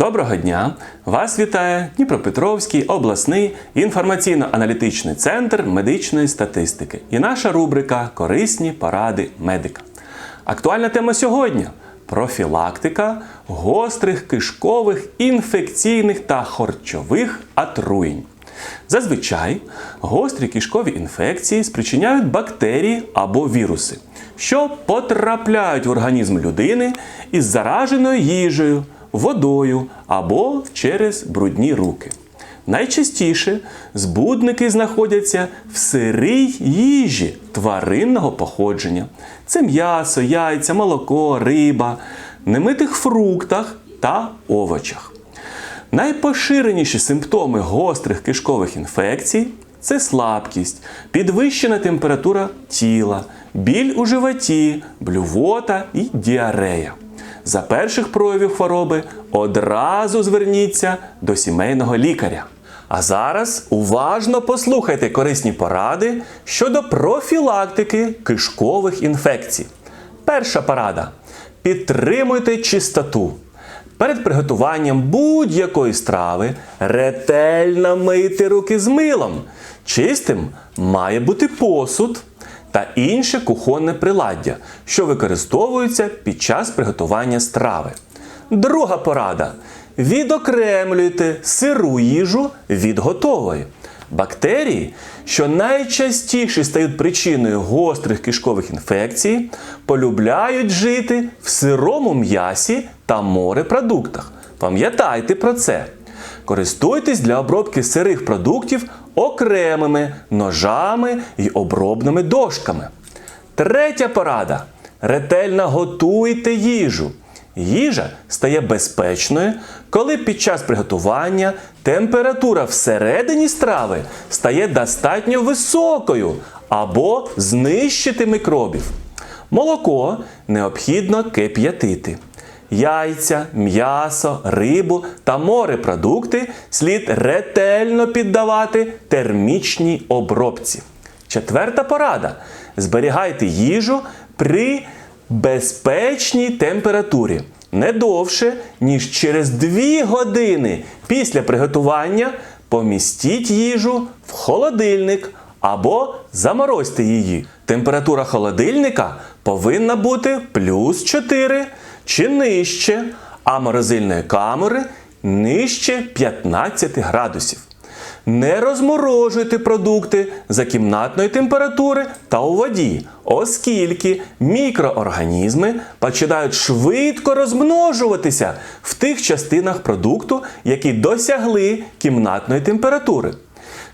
Доброго дня! Вас вітає Дніпропетровський обласний інформаційно-аналітичний центр медичної статистики і наша рубрика Корисні поради медика. Актуальна тема сьогодні профілактика гострих кишкових інфекційних та харчових отруєнь. Зазвичай гострі кишкові інфекції спричиняють бактерії або віруси, що потрапляють в організм людини із зараженою їжею, водою або через брудні руки. Найчастіше збудники знаходяться в сирій їжі тваринного походження. Це м'ясо, яйця, молоко, риба, немитих фруктах та овочах. Найпоширеніші симптоми гострих кишкових інфекцій це слабкість, підвищена температура тіла, біль у животі, блювота і діарея. За перших проявів хвороби одразу зверніться до сімейного лікаря. А зараз уважно послухайте корисні поради щодо профілактики кишкових інфекцій. Перша порада: підтримуйте чистоту. Перед приготуванням будь-якої страви ретельно мийте руки з милом. Чистим має бути посуд та інше кухонне приладдя, що використовуються під час приготування страви. Друга порада: відокремлюйте сиру їжу від готової. Бактерії, що найчастіше стають причиною гострих кишкових інфекцій, полюбляють жити в сирому м'ясі та морепродуктах. Пам'ятайте про це. Користуйтесь для обробки сирих продуктів окремими ножами і обробними дошками. Третя порада: ретельно готуйте їжу. Їжа стає безпечною, коли під час приготування температура всередині страви стає достатньо високою або знищити мікробів. Молоко необхідно кип'ятити. Яйця, м'ясо, рибу та морепродукти слід ретельно піддавати термічній обробці. Четверта порада: зберігайте їжу при безпечній температурі. Не довше, ніж через 2 години після приготування помістіть їжу в холодильник або заморозьте її. Температура холодильника повинна бути плюс 4 чи нижче, а морозильної камери нижче 15 градусів. Не розморожуйте продукти за кімнатної температури та у воді, оскільки мікроорганізми починають швидко розмножуватися в тих частинах продукту, які досягли кімнатної температури.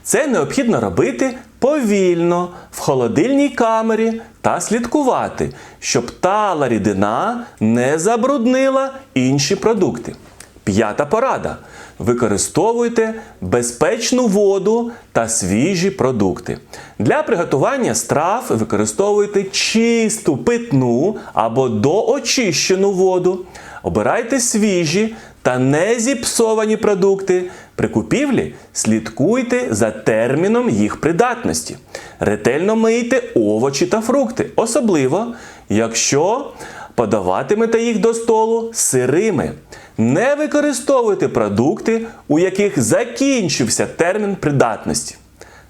Це необхідно робити повільно в холодильній камері та слідкувати, щоб тала рідина не забруднила інші продукти. П'ята порада. Використовуйте безпечну воду та свіжі продукти. Для приготування страв використовуйте чисту питну або доочищену воду. Обирайте свіжі та не зіпсовані продукти. При купівлі слідкуйте за терміном їх придатності. Ретельно мийте овочі та фрукти, особливо, якщо подаватимете їх до столу сирими. Не використовуйте продукти, у яких закінчився термін придатності.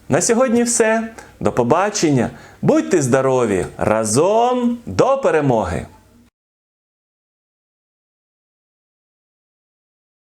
На сьогодні все. До побачення. Будьте здорові! Разом до перемоги!